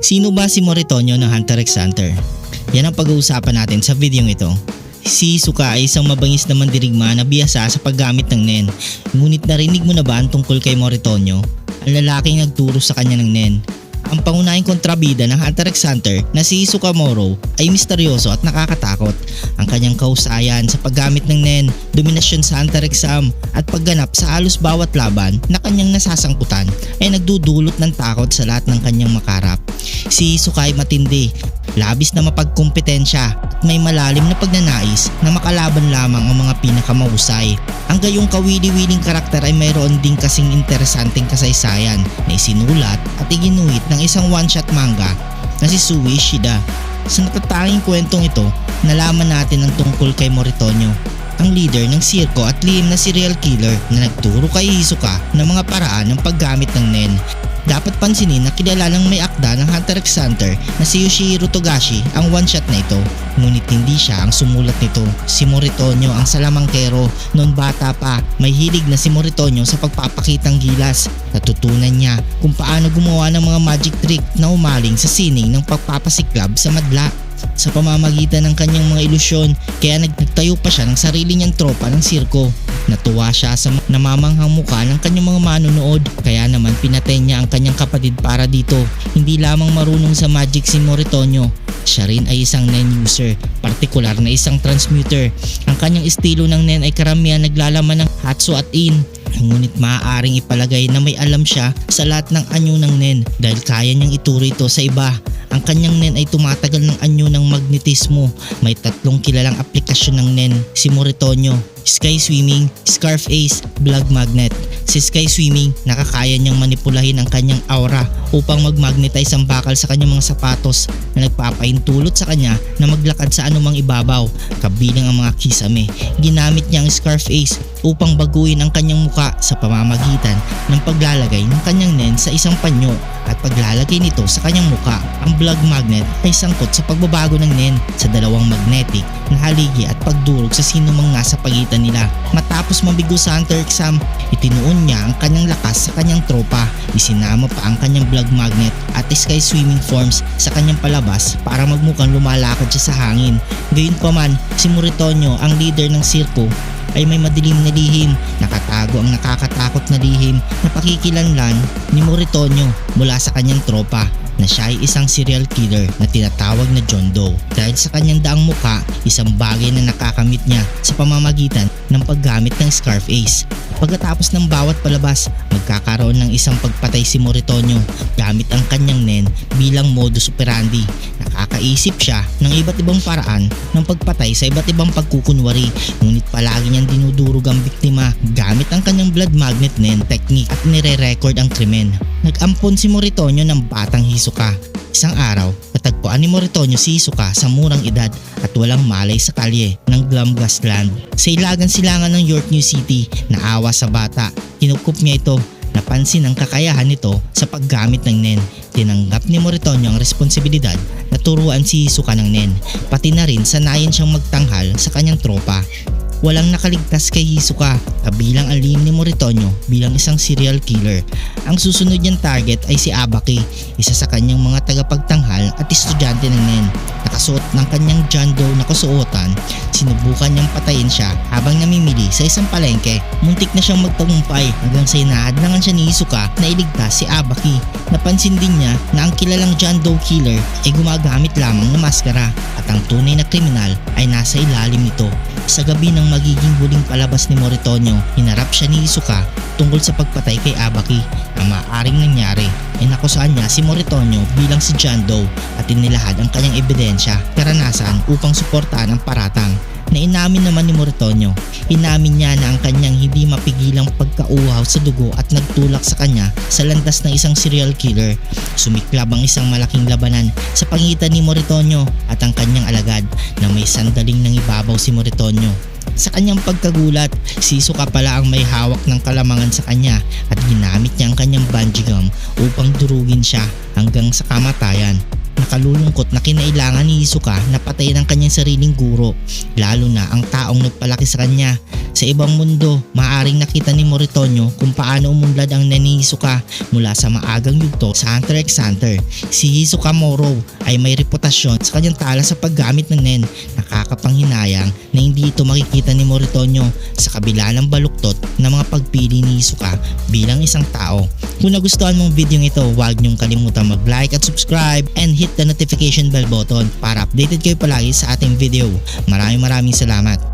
Sino ba si Moritonyo ng Hunter x Hunter? Yan ang pag-uusapan natin sa video ito. Si Isuka ay isang mabangis na mandirigma na biyasa sa paggamit ng Nen. Ngunit narinig mo na ba ang tungkol kay Moritonyo? Ang lalaking nagturo sa kanya ng Nen. Ang pangunahing kontrabida ng Hunter x Hunter na si Isuka Moro ay misteryoso at nakakatakot. Ang kanyang kausayan sa paggamit ng Nen, dominasyon sa Hunter x Ham at pagganap sa halos bawat laban na kanyang nasasangkutan ay nagdudulot ng takot sa lahat ng kanyang makarap. Si Isuka ay matindi, labis na mapagkumpetensya at may malalim na pagnanais na makalaban lamang ang mga pinakamahusay. Ang gayong kawili-wiling karakter ay mayroon din kasing interesanteng kasaysayan na isinulat at iginuhit ng isang one-shot manga na si Sui Ishida. Sa natatanging kwentong ito, nalaman natin ang tungkol kay Moritonyo, ang leader ng sirko at lihim na serial killer na nagturo kay Hisoka ng mga paraan ng paggamit ng Nen dapat pansinin na kilala ng may akda ng Hunter x Hunter na si Yoshihiro Togashi ang one-shot na ito. Ngunit hindi siya ang sumulat nito. Si Moritonyo ang salamangkero. Noon bata pa, may hilig na si Moritonyo sa pagpapakitang gilas. Natutunan niya kung paano gumawa ng mga magic trick na umaling sa sining ng pagpapasiklab sa madla sa pamamagitan ng kanyang mga ilusyon kaya nagtayo pa siya ng sarili niyang tropa ng sirko. Natuwa siya sa namamanghang muka ng kanyang mga manonood kaya naman pinatay niya ang kanyang kapatid para dito. Hindi lamang marunong sa magic si Moritonyo, siya rin ay isang NEN user, partikular na isang transmuter. Ang kanyang estilo ng NEN ay karamihan naglalaman ng Hatsu at In. Ngunit maaaring ipalagay na may alam siya sa lahat ng anyo ng NEN dahil kaya niyang ituro ito sa iba. Ang kanyang NEN ay tumatagal ng anyo ng magnetismo. May tatlong kilalang aplikasyon ng NEN, si Moritonyo, Sky Swimming, Scarf Ace, Blood Magnet. Si Sky Swimming, nakakaya niyang manipulahin ang kanyang aura upang mag-magnetize ang bakal sa kanyang mga sapatos na nagpapaintulot sa kanya na maglakad sa anumang ibabaw, kabilang ang mga kisame. Ginamit niya ang Scarf Ace upang baguhin ang kanyang muka sa pamamagitan ng paglalagay ng kanyang nen sa isang panyo at paglalagay nito sa kanyang muka. Ang blood magnet ay sangkot sa pagbabago ng nen sa dalawang magnetic na haligi at pagdurog sa sino mang nasa pagitan nila. Matapos mabigo sa Hunter exam, itinuon niya ang kanyang lakas sa kanyang tropa. Isinama pa ang kanyang blood magnet at sky swimming forms sa kanyang palabas para magmukhang lumalakad siya sa hangin. Gayunpaman, si Moritonyo ang leader ng sirko ay may madilim na lihim, nakatago ang nakakatakot na lihim na pakikilanlan ni Moritonyo mula sa kanyang tropa na siya ay isang serial killer na tinatawag na John Doe. Dahil sa kanyang daang muka, isang bagay na nakakamit niya sa pamamagitan ng paggamit ng Scarf Ace. Pagkatapos ng bawat palabas, magkakaroon ng isang pagpatay si Moritonyo gamit ang kanyang nen bilang modus operandi. Nakakaisip siya ng iba't ibang paraan ng pagpatay sa iba't ibang pagkukunwari ngunit palagi niyang dinudurog ang biktima gamit ang kanyang blood magnet nen technique at nire-record ang krimen. Nag-ampon si Moritonyo ng batang Hisoka. Isang araw, natagpuan ni Moritonyo si Hisoka sa murang edad at walang malay sa kalye ng Glumgas Land. Sa ilagan silangan ng York New City, naawa sa bata. Kinukup niya ito Napansin ang kakayahan nito sa paggamit ng NEN. Tinanggap ni Moritonyo ang responsibilidad na turuan si Hisoka ng NEN, pati na rin sanayin siyang magtanghal sa kanyang tropa. Walang nakaligtas kay Hisoka kabilang ang lihim ni Moritonyo bilang isang serial killer. Ang susunod niyang target ay si Abaki, isa sa kanyang mga tagapagtanghal at estudyante ng NEN. Nakasuot ng kanyang John Doe na kasuotan, sinubukan niyang patayin siya habang namimili sa isang palengke. Muntik na siyang magtagumpay hanggang sa inahadlangan siya ni Hisoka na iligtas si Abaki. Napansin din niya na ang kilalang John Doe killer ay gumagamit lamang ng maskara at ang tunay na kriminal ay nasa ilalim nito. Sa gabi ng magiging huling palabas ni Moritonyo, hinarap siya ni Isuka tungkol sa pagpatay kay Abaki. Ang maaaring nangyari ay nakusaan niya si Moritonyo bilang si John Doe at inilahad ang kanyang ebidensya, karanasan upang suportahan ang paratang na inamin naman ni Moritonyo. Inamin niya na ang kanyang hindi mapigilang pagkauhaw sa dugo at nagtulak sa kanya sa landas ng isang serial killer. Sumiklab ang isang malaking labanan sa pangitan ni Moritonyo at ang kanyang alagad na may sandaling nangibabaw si Moritonyo. Sa kanyang pagkagulat, si Suka pala ang may hawak ng kalamangan sa kanya at ginamit niya ang kanyang bungee gum upang durugin siya hanggang sa kamatayan. nakalulungkot na kinailangan ni Hisoka na patayin ang kanyang sariling guro, lalo na ang taong nagpalaki sa kanya. Sa ibang mundo, maaring nakita ni Moritonyo kung paano umunlad ang nen ni Hisoka mula sa maagang yugto sa Hunter x Hunter. Si Hisoka Moro ay may reputasyon sa kanyang tala sa paggamit ng nen. Nakakapanghinayang na hindi ito makikita ni Moritonyo sa kabila ng baluktot na mga pagpili ni Hisoka bilang isang tao. Kung nagustuhan mong video ito, huwag niyong kalimutan mag-like at subscribe and hit the notification bell button para updated kayo palagi sa ating video. Maraming maraming salamat.